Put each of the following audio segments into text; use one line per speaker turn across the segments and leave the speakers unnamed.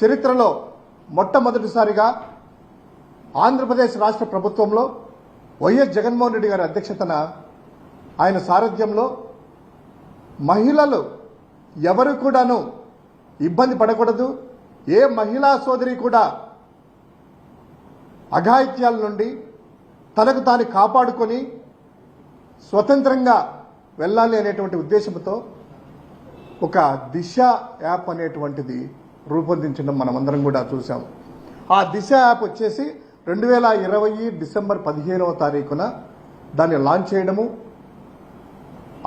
చరిత్రలో మొట్టమొదటిసారిగా ఆంధ్రప్రదేశ్ రాష్ట్ర ప్రభుత్వంలో వైఎస్ జగన్మోహన్ రెడ్డి గారి అధ్యక్షతన ఆయన సారథ్యంలో మహిళలు ఎవరు కూడాను ఇబ్బంది పడకూడదు. ఏ మహిళా సోదరి కూడా అఘాయిత్యాల నుండి తనకు తాను కాపాడుకొని స్వతంత్రంగా వెళ్ళాలి అనేటువంటి ఉద్దేశంతో ఒక దిశ యాప్ అనేటువంటిది రూపొందించడం మనమందరం కూడా చూసాం ఆ దిశ యాప్ వచ్చేసి రెండు వేల ఇరవై డిసెంబర్ పదిహేనవ తారీఖున దాన్ని లాంచ్ చేయడము.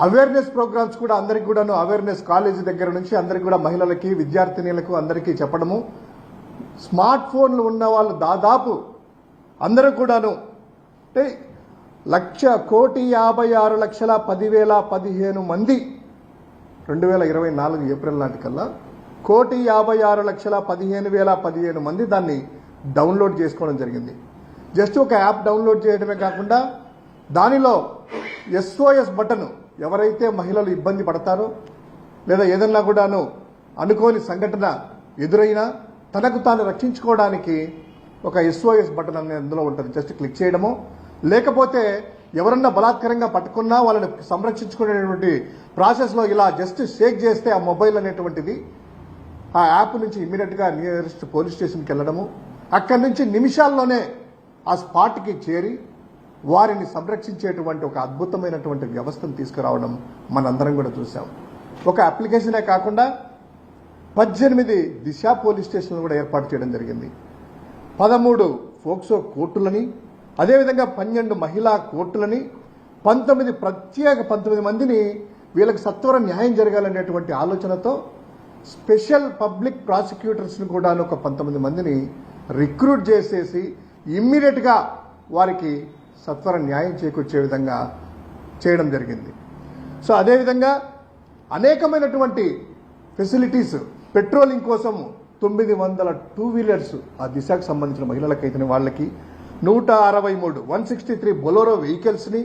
అవేర్నెస్ ప్రోగ్రామ్స్ కూడా అందరికి కూడాను అవేర్నెస్ కాలేజీ దగ్గర నుంచి అందరికి కూడా మహిళలకి విద్యార్థినీలకు అందరికీ చెప్పడము. స్మార్ట్ ఫోన్లు ఉన్న వాళ్ళు దాదాపు అందరూ కూడాను అంటే లక్ష కోటి యాభై ఆరు లక్షల పదివేల పదిహేను మంది రెండు వేల ఇరవై నాలుగు ఏప్రిల్ నాటికల్లా కోటి యాభై ఆరు లక్షల పదిహేను వేల పదిహేను మంది దాన్ని డౌన్లోడ్ చేసుకోవడం జరిగింది. జస్ట్ ఒక యాప్ డౌన్లోడ్ చేయడమే కాకుండా దానిలో ఎస్ఓఎస్ బటన్ ఎవరైతే మహిళలు ఇబ్బంది పడతారో లేదా ఏదన్నా కూడాను అనుకోని సంఘటన ఎదురైనా తనకు తాను రక్షించుకోవడానికి ఒక ఎస్ఓఎస్ బటన్ అనేది అందులో ఉంటుంది. జస్ట్ క్లిక్ చేయడము. లేకపోతే ఎవరన్నా బలాత్కరంగా పట్టుకున్నా వాళ్ళని సంరక్షించుకునేటువంటి ప్రాసెస్లో ఇలా జస్ట్ షేక్ చేస్తే ఆ మొబైల్ అనేటువంటిది ఆ యాప్ నుంచి ఇమీడియట్గా నియరెస్ట్ పోలీస్ స్టేషన్కి వెళ్ళడము అక్కడి నుంచి నిమిషాల్లోనే ఆ స్పాట్కి చేరి వారిని సంరక్షించేటువంటి ఒక అద్భుతమైనటువంటి వ్యవస్థను తీసుకురావడం మనందరం కూడా చూసాం ఒక అప్లికేషనే కాకుండా పద్దెనిమిది దిశ పోలీస్ స్టేషన్లు కూడా ఏర్పాటు చేయడం జరిగింది. పదమూడు ఫోక్సో కోర్టులని అదేవిధంగా పన్నెండు మహిళా కోర్టులని పంతొమ్మిది ప్రత్యేక పంతొమ్మిది మందిని వీళ్ళకి సత్వర న్యాయం జరగాలనేటువంటి ఆలోచనతో స్పెషల్ పబ్లిక్ ప్రాసిక్యూటర్స్ని కూడా ఒక పంతొమ్మిది మందిని రిక్రూట్ చేసేసి ఇమ్మీడియట్గా వారికి సత్వర న్యాయం చేకూర్చే విధంగా చేయడం జరిగింది. సో అదేవిధంగా అనేకమైనటువంటి ఫెసిలిటీస్ పెట్రోలింగ్ కోసం తొమ్మిది వందల టూ వీలర్స్ ఆ దిశకు సంబంధించిన మహిళలకైతే వాళ్ళకి నూట అరవై మూడు వన్ సిక్స్టీ త్రీ బొలోరో వెహికల్స్ని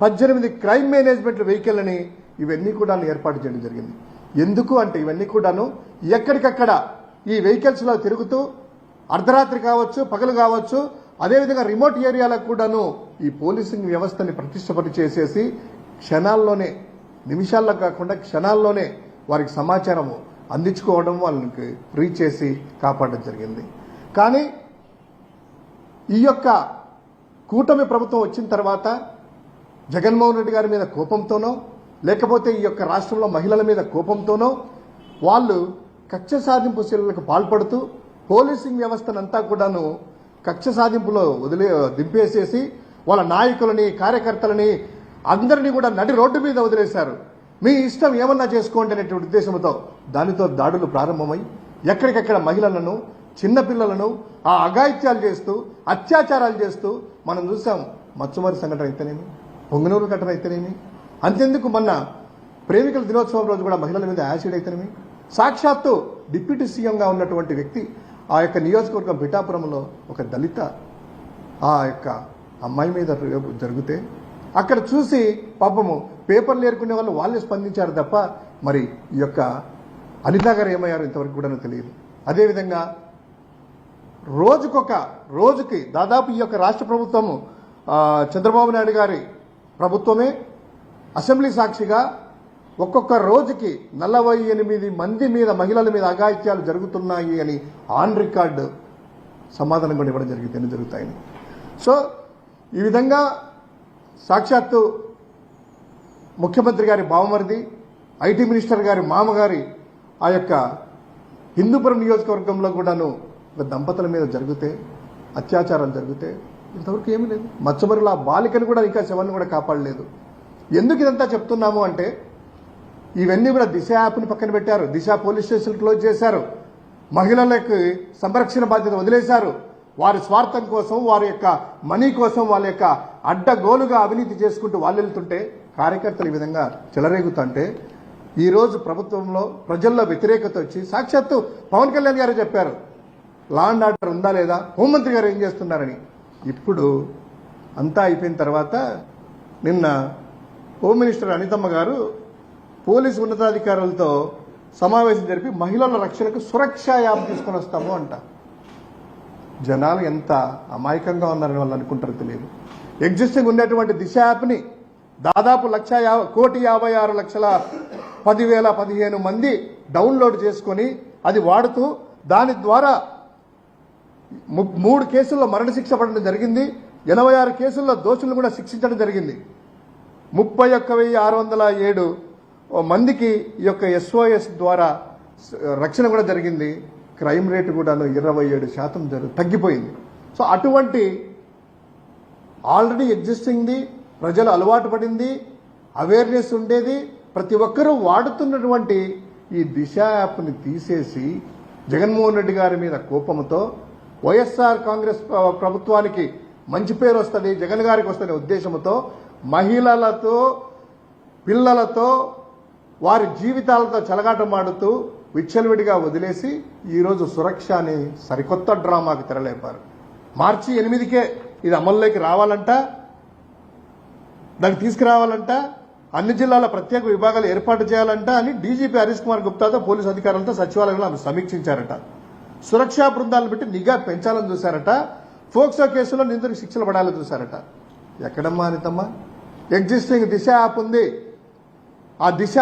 పద్దెనిమిది క్రైమ్ మేనేజ్మెంట్ వెహికల్ని ఇవన్నీ కూడా ఏర్పాటు చేయడం జరిగింది. ఎందుకు అంటే ఇవన్నీ కూడాను ఎక్కడికక్కడ ఈ వెహికల్స్లో తిరుగుతూ అర్ధరాత్రి కావచ్చు పగలు కావచ్చు అదేవిధంగా రిమోట్ ఏరియాలకు కూడాను ఈ పోలీసింగ్ వ్యవస్థని ప్రతిష్టపడి చేసేసి క్షణాల్లోనే నిమిషాల్లో కాకుండా క్షణాల్లోనే వారికి సమాచారం అందించుకోవడం వాళ్ళకి రీచ్ చేసి కాపాడడం జరిగింది. కానీ ఈ యొక్క కూటమి ప్రభుత్వం వచ్చిన తర్వాత జగన్మోహన్ రెడ్డి గారి మీద కోపంతోనో లేకపోతే ఈ యొక్క రాష్ట్రంలో మహిళల మీద కోపంతోనో వాళ్ళు కక్ష సాధింపు చర్యలకు పాల్పడుతూ పోలీసింగ్ వ్యవస్థనంతా కూడాను కక్ష సాధింపులో వదిలే దింపేసేసి వాళ్ళ నాయకులని కార్యకర్తలని అందరినీ కూడా నడి రోడ్డు మీద వదిలేశారు. మీ ఇష్టం ఏమన్నా చేసుకోండి అనేటువంటి ఉద్దేశంతో దానితో దాడులు ప్రారంభమై ఎక్కడికెక్కడ మహిళలను చిన్నపిల్లలను ఆ అఘాయిత్యాలు చేస్తూ అత్యాచారాలు చేస్తూ మనం చూసాం మచ్చుమారి సంఘటన అయితేనేమి పొంగనూరు ఘటన అయితేనేమి అంతెందుకు మొన్న ప్రేమికుల దినోత్సవం రోజు కూడా మహిళల మీద యాసిడ్ అయితేనేమి? సాక్షాత్తు డిప్యూటీ సీఎంగా ఉన్నటువంటి వ్యక్తి ఆ యొక్క నియోజకవర్గం పిఠాపురంలో ఒక దళిత ఆ యొక్క అమ్మాయి మీద జరిగితే అక్కడ చూసి పాపము పేపర్లు ఏరుకునే వాళ్ళు వాళ్ళే స్పందించారు తప్ప మరి ఈ యొక్క అనితా గారు ఏమయ్యారో ఇంతవరకు కూడా తెలియదు. అదేవిధంగా రోజుకొక రోజుకి దాదాపు ఈ యొక్క రాష్ట్ర ప్రభుత్వము చంద్రబాబు నాయుడు గారి ప్రభుత్వమే అసెంబ్లీ సాక్షిగా ఒక్కొక్క రోజుకి నలభై ఎనిమిది మంది మీద మహిళల మీద అఘాయిత్యాలు జరుగుతున్నాయి అని ఆన్ రికార్డు సమాధానం కూడా ఇవ్వడం జరిగింది ఎన్ని జరుగుతాయని. సో ఈ విధంగా సాక్షాత్తు ముఖ్యమంత్రి గారి బావమరిది ఐటీ మినిస్టర్ గారి మామగారి ఆ యొక్క హిందూపురం నియోజకవర్గంలో కూడాను ఒక దంపతుల మీద జరిగితే అత్యాచారాలు జరిగితే ఇంతవరకు ఏమీ లేదు. మచ్చమరుల ఆ బాలికను కూడా ఇంకా శవాన్ని కూడా కాపాడలేదు. ఎందుకు ఇదంతా చెప్తున్నాము అంటే ఇవన్నీ కూడా దిశ యాప్ని పక్కన పెట్టారు. దిశ పోలీస్ స్టేషన్ క్లోజ్ చేశారు. మహిళలకు సంరక్షణ బాధ్యత వదిలేశారు. వారి స్వార్థం కోసం వారి యొక్క మనీ కోసం వాళ్ళ యొక్క అడ్డగోలుగా అవినీతి చేసుకుంటూ వాళ్ళు వెళ్తుంటే కార్యకర్తలు ఈ విధంగా చెలరేగుతుంటే ఈరోజు ప్రభుత్వంలో ప్రజల్లో వ్యతిరేకత వచ్చి సాక్షాత్తు పవన్ కళ్యాణ్ గారు చెప్పారు లా అండ్ ఆర్డర్ ఉందా లేదా? హోంమంత్రి గారు ఏం చేస్తున్నారని. ఇప్పుడు అంతా అయిపోయిన తర్వాత నిన్న హోమ్ మినిస్టర్ అనితమ్మ గారు పోలీసు ఉన్నతాధికారులతో సమావేశం జరిపి మహిళల రక్షణకు సురక్ష యాప్ తీసుకొని వస్తాము అంట. జనాలు ఎంత అమాయకంగా ఉన్నారని వాళ్ళు అనుకుంటారు తెలియదు. ఎగ్జిస్టింగ్ ఉన్నటువంటి దిశ యాప్ని దాదాపు లక్ష యాభై కోటి యాభై ఆరు లక్షల పదివేల పదిహేను మంది డౌన్లోడ్ చేసుకొని అది వాడుతూ దాని ద్వారా మూడు కేసుల్లో మరణశిక్ష పడడం జరిగింది. ఎనభై ఆరు కేసుల్లో దోషులను కూడా శిక్షించడం జరిగింది. ముప్పై ఒక్క వెయ్యి ఆరు వందల ఏడు మందికి ఈ యొక్క ఎస్ఓఎస్ ద్వారా రక్షణ కూడా జరిగింది. క్రైమ్ రేటు కూడాను ఇరవై ఏడు శాతం జరు తగ్గిపోయింది. సో అటువంటి ఆల్రెడీ ఎగ్జిస్టింగ్ది ప్రజలు అలవాటు పడింది అవేర్నెస్ ఉండేది. ప్రతి ఒక్కరూ వాడుతున్నటువంటి ఈ దిశ యాప్ని తీసేసి జగన్మోహన్ రెడ్డి గారి మీద కోపంతో వైఎస్ఆర్ కాంగ్రెస్ ప్రభుత్వానికి మంచి పేరు వస్తుంది జగన్ గారికి వస్తున్న ఉద్దేశంతో మహిళలతో పిల్లలతో వారి జీవితాలతో చెలగాటమాడుతూ విచ్చలవిడిగా వదిలేసి ఈరోజు సురక్ష అని సరికొత్త డ్రామాకి తెరలేపారు. మార్చి ఎనిమిదికే ఇది అమల్లోకి రావాలంట దాన్ని తీసుకురావాలంట అన్ని జిల్లాల ప్రత్యేక విభాగాలు ఏర్పాటు చేయాలంట అని డీజీపీ హరీష్ కుమార్ గుప్తాతో పోలీసు అధికారులతో సచివాలయంలో ఆమె సమీక్షించారట. సురక్షా బృందాలను పెట్టి నిఘా పెంచాలని చూశారట. ఫోక్సో కేసులో నిందితులకు శిక్షలు పడాలని చూశారట. ఎక్కడమ్మా అనితమ్మా? ఎగ్జిస్టింగ్ దిశ యాప్ ఉంది. ఆ దిశ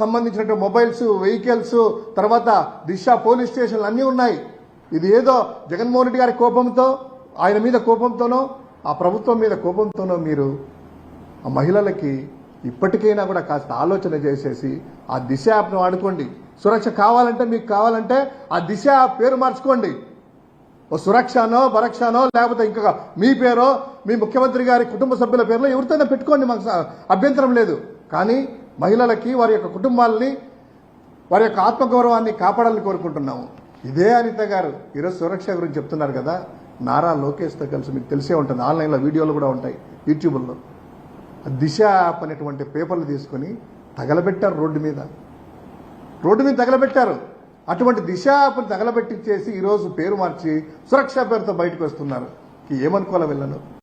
సంబంధించినటువంటి మొబైల్స్ వెహికల్స్ తర్వాత దిశ పోలీస్ స్టేషన్లు అన్నీ ఉన్నాయి. ఇది ఏదో జగన్మోహన్ రెడ్డి గారి కోపంతో ఆయన మీద కోపంతోనో ఆ ప్రభుత్వం మీద కోపంతోనో మీరు ఆ మహిళలకి ఇప్పటికైనా కూడా కాస్త ఆలోచన చేసేసి ఆ దిశ యాప్ను వాడుకోండి. సురక్ష కావాలంటే మీకు కావాలంటే ఆ దిశ యాప్ పేరు మార్చుకోండి. ఓ సురక్షనో బరక్షనో లేకపోతే ఇంకా మీ పేరో మీ ముఖ్యమంత్రి గారి కుటుంబ సభ్యుల పేరులో ఎవరితోనే పెట్టుకోండి మాకు స- అభ్యంతరం లేదు. కానీ మహిళలకి వారి యొక్క కుటుంబాలని వారి యొక్క ఆత్మగౌరవాన్ని కాపాడాలని కోరుకుంటున్నాము. ఇదే అనిత గారు ఈరోజు సురక్ష గురించి చెప్తున్నారు కదా. నారా లోకేష్తో కలిసి మీకు తెలిసే ఉంటుంది. ఆన్లైన్లో వీడియోలు కూడా ఉంటాయి యూట్యూబ్లో. దిశ యాప్ అనేటువంటి పేపర్లు తీసుకొని తగలబెట్టారు రోడ్డు మీద. రోడ్డు మీద తగలబెట్టారు. అటువంటి దిశ యాప్ని తగలబెట్టించేసి ఈరోజు పేరు మార్చి సురక్ష పేరుతో బయటకు వస్తున్నారు. ఏమనుకోవాలి వెళ్ళను